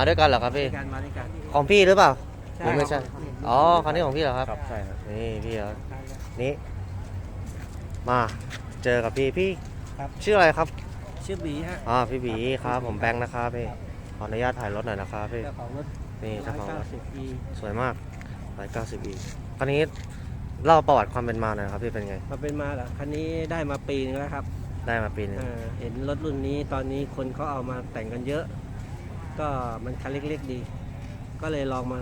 มาด้วยกันเหรอครับพี่ การมาด้วยกัน ของพี่หรือเปล่าใช่หรือไม่ใช่ครับอ๋อคันนี้ของพี่เหรอครับ ครับ ใช่ครับ นี่พี่เหรอนี่มาเจอกับพี่พี่ครับ ชื่ออะไรครับ ชื่อบีฮะอ่าพี่บีครับผมแบงค์นะครับพี่ขออนุญาตถ่ายรถหน่อยนะครับพี่เจ้าของรถนี่เจ้าของรถ190 e สวยมาก190 e คันนี้เล่าประวัติความเป็นมาหน่อยครับพี่เป็นไง มาเป็นมาเหรอคันนี้ได้มาปีนึงแล้วครับได้มาปีหนึงเออเห็นรถรุ่นนี้ตอนนี้คนเขาเอามาแต่งกันเยอะ ก็มันคันเล็กๆดี ก็เลยลองมา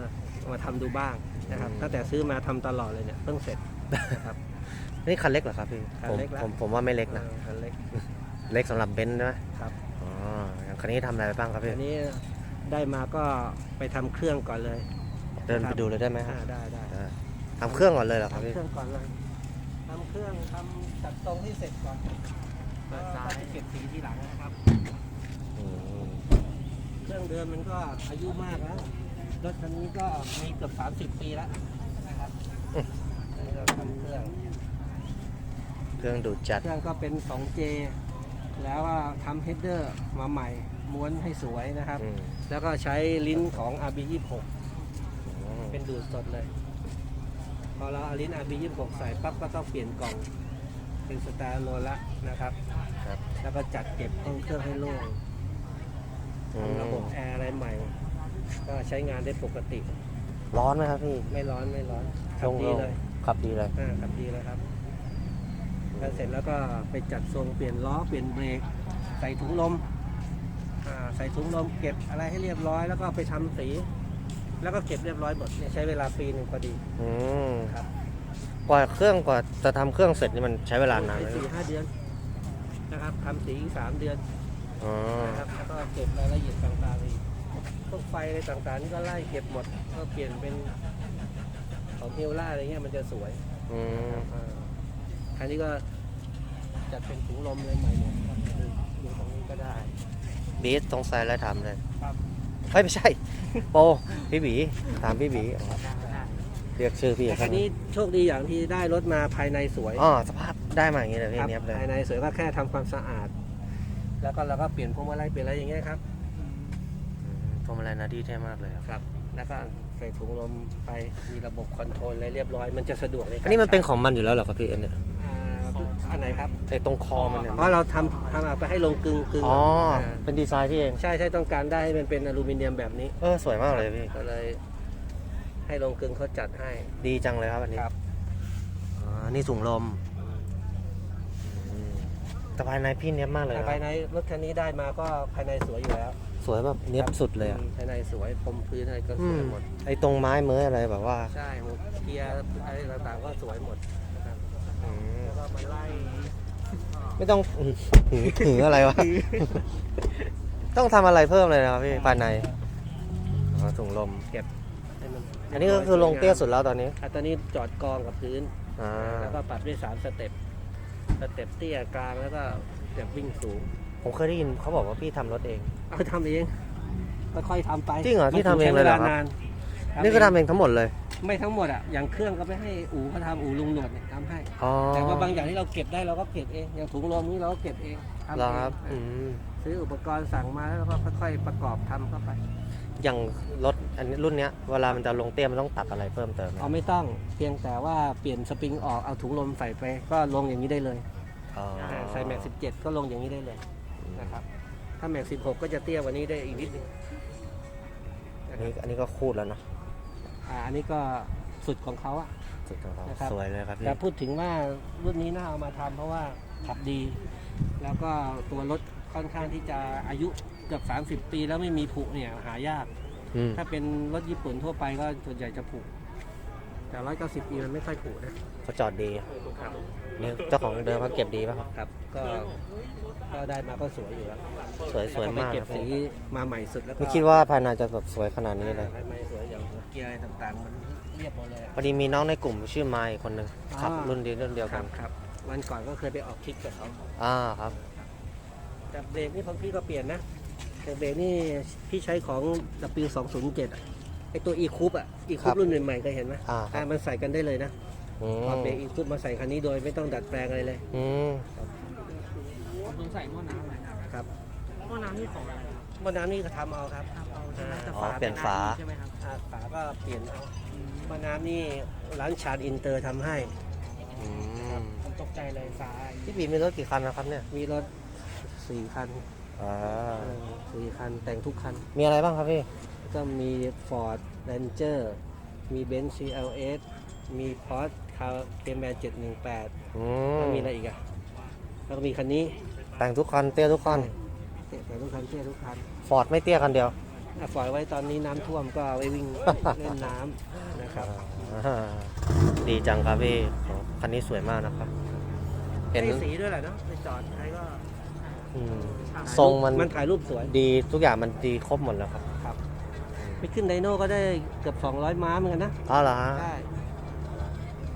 มาทำดูบ้างนะครับ ตั้งแต่ซื้อมาทำตลอดเลยเนี่ยเพิ่งเสร็จนะครับ นี่คันเล็กเหรอครับพี่คันผมเล็กแล้วผมผมว่าไม่เล็กนะ ออคันเล็ก เล็กสำหรับเบนซ์ใช่ไหมครับ อ๋ออย่างคันนี้ทำอะไรไปบ้างครับพี่ อันนี้ได้มาก็ไปทำเครื่องก่อนเลยเดินไปดูเลยได้ไหมคอ่ารับได้ได้ได้ทำเครื่องก่อนเลยเหรอครับทำพี่ เครื่องก่อนเลยทำเครื่องทำจัดตรงที่เสร็จก่อนแล้วก็ไปเก็บสีทีหลังนะครับอืม เครื่องเดิมมันก็อายุมากแล้วรถคันนี้ก็มีเกือบ30 ปีแล้วนะครับนี่เราทำเครื่องเครื่องดูดจัด เครื่องก็เป็น 2J แล้วก็ทำเฮดเดอร์มาใหม่ ม้วนให้สวยนะครับ อืม แล้วก็ใช้ลิ้นของ RB26 อืมเป็นดูดสดเลย พอเราเอาลิ้น RB26 ใส่ปั๊บก็ต้องเปลี่ยนกล่อง เป็นสแตนโลละนะครับ ครับ แล้วก็จัดเก็บห้องเครื่องให้โล่ง อืม ทำระบบแอร์อะไร ใหม่ ก็ใช้งานได้ปกติ ร้อนไหมครับพี่ไม่ร้อนไม่ร้อนขับโงดีเลยๆขับดีเลย อ่าขับดีเลยครับแล้วเสร็จแล้วก็ไปจัดทรงเปลี่ยนล้อเปลี่ยนเบรกใส่ถุงลมอ่าใส่ถุงลมเก็บอะไรให้เรียบร้อย แล้วก็ไปทำสี แล้วก็เก็บเรียบร้อยหมดเนี่ยใช้เวลาปีหนึ่งพอดี อืมครับ กว่าเครื่องกว่าจะทำเครื่องเสร็จนี่มันใช้เวลานานไหมใช้สี่ห้าเดือนนะครับทำสีอีกสามเดือนอ๋อ นะครับแล้วก็เก็บรายละเอียดต่างๆอีก พวกไฟอะไรต่างๆนี่ก็ไล่เก็บหมด ก็เปลี่ยนเป็นของเฮลล่าอะไรเงี้ยมันจะสวยอืมอ่าอันนี้ก็จัดเป็นถุงลมเลยใหม่หมดครับดูดูตรงนี้ก็ได้ บีสสงสัยแล้วถามเลยครับ เฮ้ยไม่ใช่ โปพี่บีถามพี่บีอ๋อเรียกชื่อพี่แต่คันนี้โชคดีอย่างที่ได้รถมาภายในสวย อ๋อสภาพได้มาอย่างนี้เลยพี่ครับเนี้ยบเลยภายในสวยก็แค่ทำความสะอาด แล้วก็เราก็เปลี่ยนพวงมาลัยเปลี่ยนอะไรอย่างเงี้ยครับอืม พวงมาลัยนาดีเท่มากเลยครับ ครับ แล้วก็ใส่ถุงลมไป มีระบบคอนโทรลอะไรเรียบร้อย มันจะสะดวกในการอันนี้มันเป็นของมันอยู่แล้วเหรอครับพี่เอ็นเนี่ยอ่าอันไหนครับไอ้ตรงคอมันเนี่ยเพราะเราทำทำเอาไปให้ลงกึ่งกึ่งอ๋ออ่าเป็นดีไซน์พี่เอง ใช่ใช่ต้องการได้ให้มันเป็นอลูมิเนียมแบบนี้ เออสวยมากเลยพี่ ก็เลย ให้ลงกึ่งเขาจัดให้ ดีจังเลยครับอันนี้ครับอ๋อนี่ถุงลมอืมแต่ภายในพี่เนี้ยบมากเลยแต่นะภายในรถคันนี้ได้มาก็ภายในสวยอยู่แล้ว สวยแบบเนี้ยบสุดเลยอะอืมภายในสวยพรมพื้นอะไรก็สอืวมยหมด ไอ้ตรงไม้เมื่ออะไรแบบว่า ใช่หัวเกียร์อะไรต่างๆก็สวยหมดนะครับอืมแล้วก็มาไล่ไม่ต้องหือหืออะไรวะ ต้องทำอะไรเพิ่มเลยนะครับพี่ภายในอ๋อถุงลมให้มันอันนี้ก็คือลงเตี้ยสุดแล้วตอนนี้ อะตอนนี้จอดกองกับพื้น อ่า แล้วก็ปรับด้วยสามสเต็ป สเต็ปเตี้ยกลางแล้วก็สเต็ปวิ่งสูง ผมเคยได้ยินเขาบอกว่าพี่ทำรถเองเอาทำเองค่อยๆทำไปจริงเหรอพี่ทำเองมันเลยเหรอใช้ครับนานนี่คือทำเองทั้งหมดเลย ไม่ทั้งหมดอะอย่างเครื่องก็ไม่ให้อู่เขาทำอู่ลุงหนวดเนี่ยทำให้ อ๋อแต่ว่าบางอย่างที่เราเก็บได้เราก็เก็บเองอย่างถุงลมนี้เราก็เก็บเองทำเหรอเองครับเออือมซื้ออุปกรณ์สั่งมาแล้วก็ค่อยๆประกอบทำเข้าไปอย่างรถอันนี้รุ่นเนี้ยเวลามันจะลงเตี้ยมันต้องตัดอะไรเพิ่มเติมไหมเอาไม่ต้องเพียงแต่ว่าเปลี่ยนสปริงออกเอาถุงลมใส่ไป ก็ลงอย่างนี้ได้เลยอ๋อ ใส่แม็ก17ก็ลงอย่างนี้ได้เลย นะครับ ถ้าแม็ก16ก็จะเตี้ยกว่านี้ได้อีกนิดนึงอันนี้อันนี้ก็คูดแล้วนะอ่าอันนี้ก็สุดของเขาอะ สุดของเขานะครับ สวยเลยครับพี่แต่พูดถึงว่ารุ่นนี้น่าเอามาทำเพราะว่าขับดี แล้วก็ตัวรถค่อนข้างที่จะอายุเกือบ30 ปีแล้วไม่มีผุเนี่ยหายาก อืมถ้าเป็นรถญี่ปุ่นทั่วไปก็ส่วนใหญ่จะผุแต่190ปีมันไม่ค่อยผุนะเขาจอดดีครับเนี่ยเจ้าของเดิมเขาเก็บดีป่ะครับ ครับ ก็ ก็ได้มาก็สวยอยู่แล้วสวยสวยแล้ก็มากไปเก็บนะสีพี่มาใหม่สุดแล้วก็ไม่คิดว่าภายในจะแบบสวยขนาดนี้เลยไม่สวยอย่างเกียร์อะไรต่างๆมันเรียบหมดเลยพอดีมีน้องในกลุ่มชื่อไมค์คนหนึ่งอ่าขับรุ่นดีรุ่นเดียวคกัรันบครับวันก่อนก็เคยไปออกทริปกับเขาอ่าครับแต่เบรกนี่ของพี่ก็เปลี่ยนนะแต่เบรกนี่พี่ใช้ของ W207 อะไอตัว e c o u p อะ e c o u p รุ่นใหม่ๆเคยเห็นไหมอ่าครัอ่าบมันใส่กันได้เลยนะอืเอามเบรก e c o u p มาใส่คันนี้โดยไม่ต้องดัดแปลงอะไรเลย อืมผม ใส่หม้อน้ำอะไรครับหม้อน้ำนี่ของอะไรครับหม้อน้ำนี่ก็ทำเอาครับ ทำเอาใช่ไหมแต่อ๋อฝาเปลี่ยนฝา ใช่ไหมครับอ่าฝาก็เปลี่ยนเอาหม้อน้ำนี่ร้านชาดอินเตอร์ทำให้ อืมผมตกใจเลยฝาพี่บีมีรถกี่คันนะครับเนี่ยมีรถสี่คันอ่าเออสี่คันแต่งทุกคัน มีอะไรบ้างครับพี่ก็มี Ford Ranger มี Benz CLS มี Porsche Cayman 718อืแล้วมมีอะไรอีกอะแล้วก็มีคันนี้ แต่งทุกคันเตี้ยทุกคันเตะทุกคันเที่ยวทุกคันฟอร์ดไม่เตี้ยคันเดียวอะปล่อยไว้ตอนนี้น้ำท่วมก็เอาไว้วิ่งเล่นน้ำนะครับอ่าดีจังครับพี่โอ้คันนี้สวยมากนะครับ เห็นให้สีด้วยแหละเนาะไปจอดใครก็อืม ถ่ายทรงมัน มันถ่ายรูปสวย ดีทุกอย่างมันดีครบหมดแล้วครับครับไปขึ้นไดโน่ก็ได้เกือบ 200 ม้าเหมือนกันนะอ๋อเหรอฮะ ได้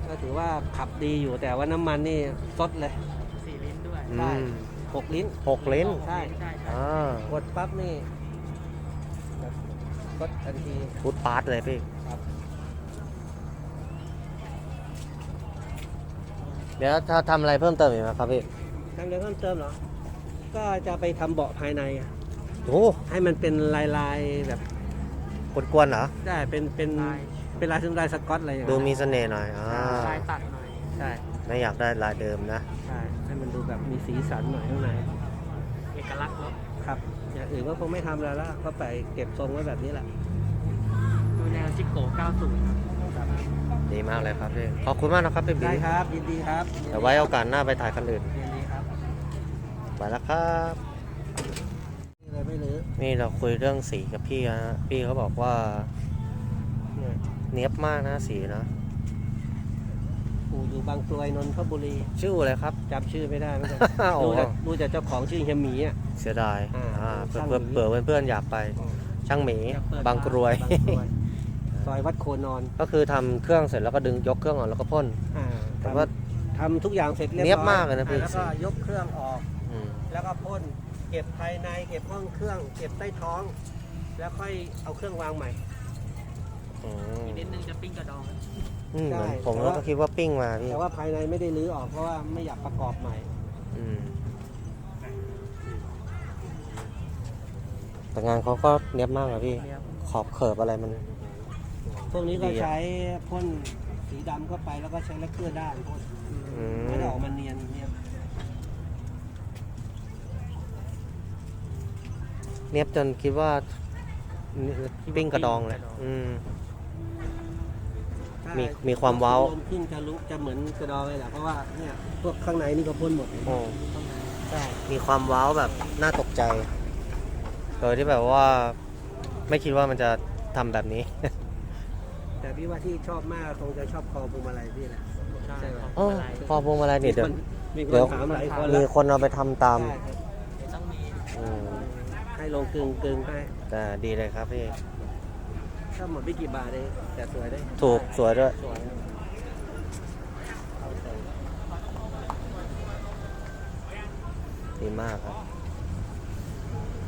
ก็ถือว่าขับดีอยู่แต่ว่าน้ำมันนี่ซดเลย สี่ลิ้นด้วย อืได้ม6ลิ้นหกลิ้นใช่ใช่ใช่อ่ากดปั๊บนี่แบบซดทันทีฟูดปาร์ตเลยพี่ครับเดี๋ยวถ้าทำอะไรเพิ่มเติมอีกไหมครับพี่ทำอะไรเพิ่มเติมเหรอ ก็จะไปทำเบาะภายในอะโอ้ให้มันเป็นลายลายๆแบบกวนๆเหรอ ได้เป็นเป็นลายเป็นลายซึ่งลายสก๊อตอะไรอย่างดูเงี้ยมีเสน่ห์หน่อยอ่า ลายตัดหน่อยใช่ ไม่อยากได้ลายเดิมนะ ใช่ให้มันดูแบบมีสีสันหน่อยข้างในเอกลักษณ์รถครับ อย่างอื่นก็คงไม่ทำแล้วละก็ไปเก็บทรงไว้แบบนี้แหละดูแนวจิโก้90ครับดีมากเลยครับพี่ขอบคุณมากนะครับพี่บีได้ครับยินดีครับเดี๋ยวไว้โอกาสหน้าไปถ่ายคันอื่นยินดีครับไปแล้วครับนี่เลยไม่รื้อนี่เราคุยเรื่องสีกับพี่นะฮะพี่เขาบอกว่า เนี่ยเนี้ยบมากนะสีนะ ปู่อยู่บางกรวยนนทบุรีชื่ออะไรครับ จำชื่อไม่ได้เหมือนกันโอ้ดูจากดูจากเจ้าของชื่อเฮียหมีอะ เสียดายอ่าอ่าเพื่อช่างเพื่อหมีเผื่อเพื่อนๆอยากไป ช่างหมีอยากเปิดบางกรวย บางกรวย ซอยวัดโคนอนก็คือทำเครื่องเสร็จแล้วก็ดึงยกเครื่องออกแล้วก็พ่น อ่าแต่ว่า ทำทุกอย่างเสร็จเรียบร้อยเนียบมากเลยนะพี่ อ่แล้วก็ยกเครื่องออก อืมแล้วก็พ่นเก็บภายในเก็บห้องเครื่อง เก็บใต้ท้อง แล้วค่อยเอาเครื่องวางใหม่ อืมอีกนิดนึงจะปิ้งกระดองอืมเหมือนใช่ผมแต่ว่าก็คิดว่าปิ้งมาพี่แต่ว่าภายในไม่ได้รื้อออกเพราะว่าไม่อยากประกอบใหม่ อืมแต่งานเขาก็เนียบมากเลยพี่ เนี่ยขอบเขิบอะไรมัน พวกนี้ก็ดีอะใช้พ่นสีดำเข้าไปแล้วก็ใช้แลกเกอร์ด้านพ่นอืม ไม่ได้ออกมาเนียนเนียนเนียบจนคิดว่าปิ้งกระดองเลยอืมถ้ มีมีความเว้า ลมขึ้นจะรู้จะเหมือนกระดองเลยแหละเพราะว่าเนี่ยพวกข้างในนี่ก็พ่นหมดโอ้ใช่มีความว้าวแบบน่าตกใจ โดยที่แบบว่าไม่คิดว่ามันจะทำแบบนี้ แต่พี่ว่าที่ชอบมากคงจะชอบคอพวงมาลัยพี่แหละ ใช่ใช่ไหมครับโอ้อะไรพอพวงมาลัยนี่เดี๋ยว มีคเดี๋นยว ถามหลายคนมีแล้วคนเอาไปทำตามใช่ครับเดี๋ยวต้องมีอืมให้ลงกึ่งกึ่งให้ แต่ดีเลยครับพี่ ถ้าหมดไม่กี่บาทเองแต่สวยได้ถูกสวยด้วย สวยเอาใส่ดีมากครับ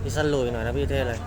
พี่สลุยหน่อยนะพี่เท่เลย